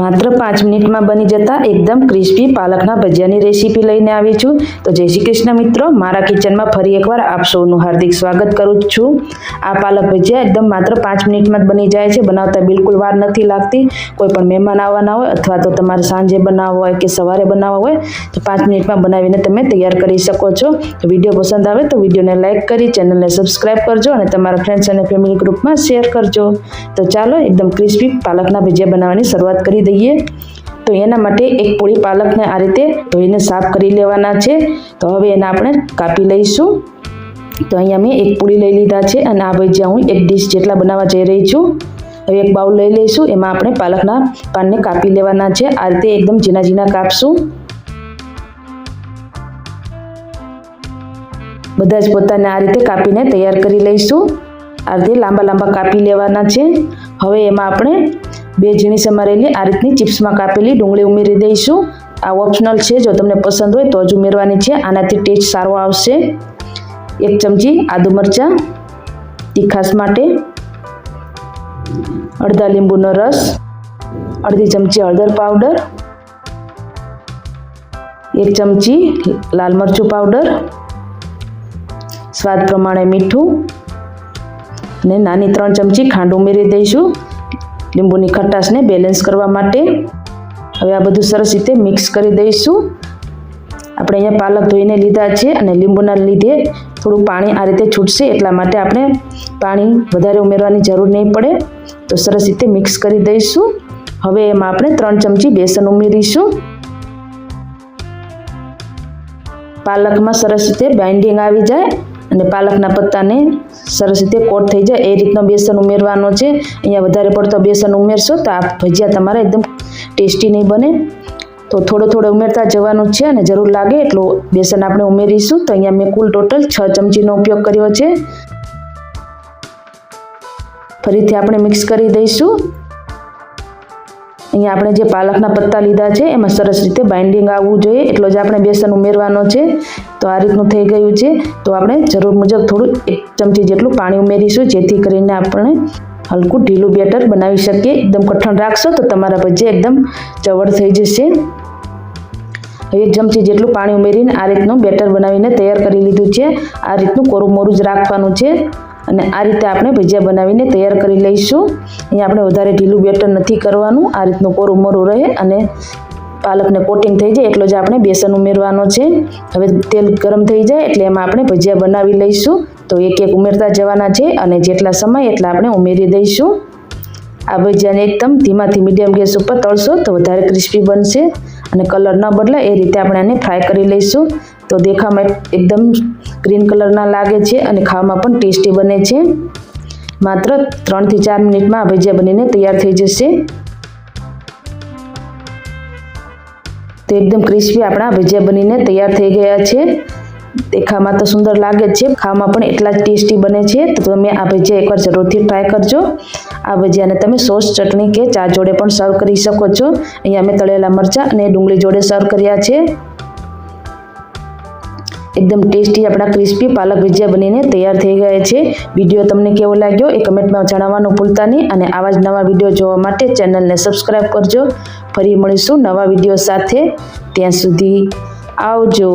માત્ર પાંચ મિનિટમાં બની જતા એકદમ ક્રિસ્પી પાલકના ભજીયાની રેસીપી લઈને આવી છું. તો જય શ્રી કૃષ્ણ મિત્રો, મારા કિચનમાં ફરી એકવાર આપ સૌનું હાર્દિક સ્વાગત કરું છું. આ પાલક ભજીયા એકદમ માત્ર પાંચ મિનિટમાં બની જાય છે, બનાવતા બિલકુલ વાર નથી લાગતી. કોઈ પણ મહેમાન આવવાના હોય અથવા તો તમારે સાંજે બનાવવા હોય કે સવારે બનાવવા હોય, તો પાંચ મિનિટમાં બનાવીને તમે તૈયાર કરી શકો છો. તો વીડિયો પસંદ આવે તો વિડીયોને લાઇક કરી, ચેનલને સબસ્ક્રાઇબ કરજો અને તમારા ફ્રેન્ડ્સ અને ફેમિલી ગ્રુપમાં શેર કરજો. તો ચાલો એકદમ ક્રિસ્પી પાલકના ભજીયા બનાવવાની શરૂઆત કરી દઈએ. તો એના માટે એક પોળી પાલકને આ રીતે ધોઈને સાફ કરી લેવાના છે. તો હવે એને આપણે કાપી લઈશું. તો અહીંયા મેં એક પૂળી લઈ લીધા છે અને આ ભજીયા હું એક ડીશ જેટલા બનાવવા જઈ રહી છું. હવે એક બાઉલ લઈ લઈશું. એમાં આપણે પાલકના પાનને કાપી લેવાના છે. આ રીતે એકદમ ઝીણા ઝીણા કાપશું. બધા જ પોતાને આ રીતે કાપીને તૈયાર કરી લઈશું. આ રીતે લાંબા લાંબા કાપી લેવાના છે. હવે એમાં આપણે બે ઝીણી સમારેલી આ રીતની ચિપ્સમાં કાપેલી ડુંગળી ઉમેરી દઈશું. આ ઓપ્શનલ છે, જો તમને પસંદ હોય તો જ ઉમેરવાની છે. આનાથી ટેસ્ટ સારો આવશે. એક ચમચી આદુ મરચાં તીખાસ માટે અડધા લીંબુનો રસ, અડધી ચમચી હળદર પાવડર, એક ચમચી લાલ મરચું પાવડર, સ્વાદ પ્રમાણે મીઠું અને નાની ત્રણ ચમચી ખાંડ ઉમેરી દઈશું. લીંબુની ખટાશને બેલેન્સ કરવા માટે. હવે આ બધું સરસ રીતે મિક્સ કરી દઈશું. આપણે અહીંયા પાલક ધોઈને લીધા છે અને લીંબુના લીધે થોડું પાણી આ રીતે છૂટશે એટલા માટે આપણે પાણી વધારે ઉમેરવાની જરૂર નહીં પડે. તો સરસ રીતે મિક્સ કરી દઈશું. હવે એમાં આપણે ત્રણ ચમચી બેસન ઉમેરીશું. પાલકમાં સરસ રીતે બાઇન્ડિંગ આવી જાય અને પાલકના પત્તાને સરસ રીતે કોટ થઈ જાય. એ રીતનો બેસન ઉમેરવાનો છે. અહીંયા વધારે પડતો બેસન ઉમેરશો તો આ ભજીયા તમારા એકદમ ટેસ્ટી નહીં બને. તો થોડો થોડો ઉમેરતા જવાનું છે અને જરૂર લાગે એટલું બેસન આપણે ઉમેરીશું. તો અહીંયા મેં કુલ ટોટલ છ ચમચીનો ઉપયોગ કર્યો છે. ફરીથી આપણે મિક્સ કરી દઈશું. અહીંયા આપણે જે પાલકના પત્તા લીધા છે, એમાં સરસ રીતે બાઇન્ડિંગ આવવું જોઈએ. એટલો જ આપણે બેસન ઉમેરવાનો છે. તો આ રીતનું થઈ ગયું છે. તો આપણે જરૂર મુજબ થોડું એક ચમચી જેટલું પાણી ઉમેરીશું, જેથી કરીને આપણે હલકું ઢીલું બેટર બનાવી શકીએ. એકદમ કઠણ રાખશો તો તમારા ભજીયા એકદમ ચવડ થઈ જશે. હવે એક ચમચી જેટલું પાણી ઉમેરીને આ રીતનું બેટર બનાવીને તૈયાર કરી લીધું છે. આ રીતનું કોરું મોરું જ રાખવાનું છે. અને આ રીતે આપણે ભજીયા બનાવીને તૈયાર કરી લઈશું. અહીંયા આપણે વધારે ઢીલું બેટર નથી કરવાનું. આ રીતનું કોરું મોરું રહે અને પાલકને કોટિંગ થઈ જાય એટલો જ આપણે બેસન ઉમેરવાનો છે. હવે તેલ ગરમ થઈ જાય એટલે એમાં આપણે ભજીયા બનાવી લઈશું. તો એક એક ઉમેરતા જવાના છે અને જેટલા સમય એટલા આપણે ઉમેરી દઈશું. આ ભજીયાને એકદમ ધીમાથી મીડિયમ ગેસ ઉપર તળશો તો વધારે ક્રિસ્પી બનશે. અને કલર ન બદલાય એ રીતે આપણે આને ફ્રાય કરી લઈશું. તો દેખામાં એકદમ ગ્રીન કલરના લાગે છે અને ખાવામાં પણ ટેસ્ટી બને છે. માત્ર ત્રણથી ચાર મિનિટમાં આ ભજીયા બનીને તૈયાર થઈ જશે. તો એકદમ ક્રિસ્પી આપણા ભજીયા બનીને તૈયાર થઈ ગયા છે. દેખામાં તો સુંદર લાગે છે, ખાવામાં પણ એટલા જ ટેસ્ટી બને છે. તો તમે આ ભજીયા એકવાર જરૂરથી ટ્રાય કરજો. આ ભજીયાને તમે સોસ ચટણી કે ચા જોડે પણ સર્વ કરી શકો છો. અહીંયા મેં તળેલા મરચાં અને ડુંગળી જોડે સર્વ કર્યા છે. એકદમ ટેસ્ટી આપણા ક્રિસ્પી પાલક ભજીયા બનીને તૈયાર થઈ ગયા છે. વીડિયો તમને કેવો લાગ્યો એ કમેન્ટમાં જણાવવાનું ભૂલતા નહીં અને આવા જ નવા વીડિયો જોવા માટે ચેનલને સબસ્ક્રાઈબ કરજો. ફરી મળીશું નવા વીડિયો સાથે. ત્યાં સુધી આવજો.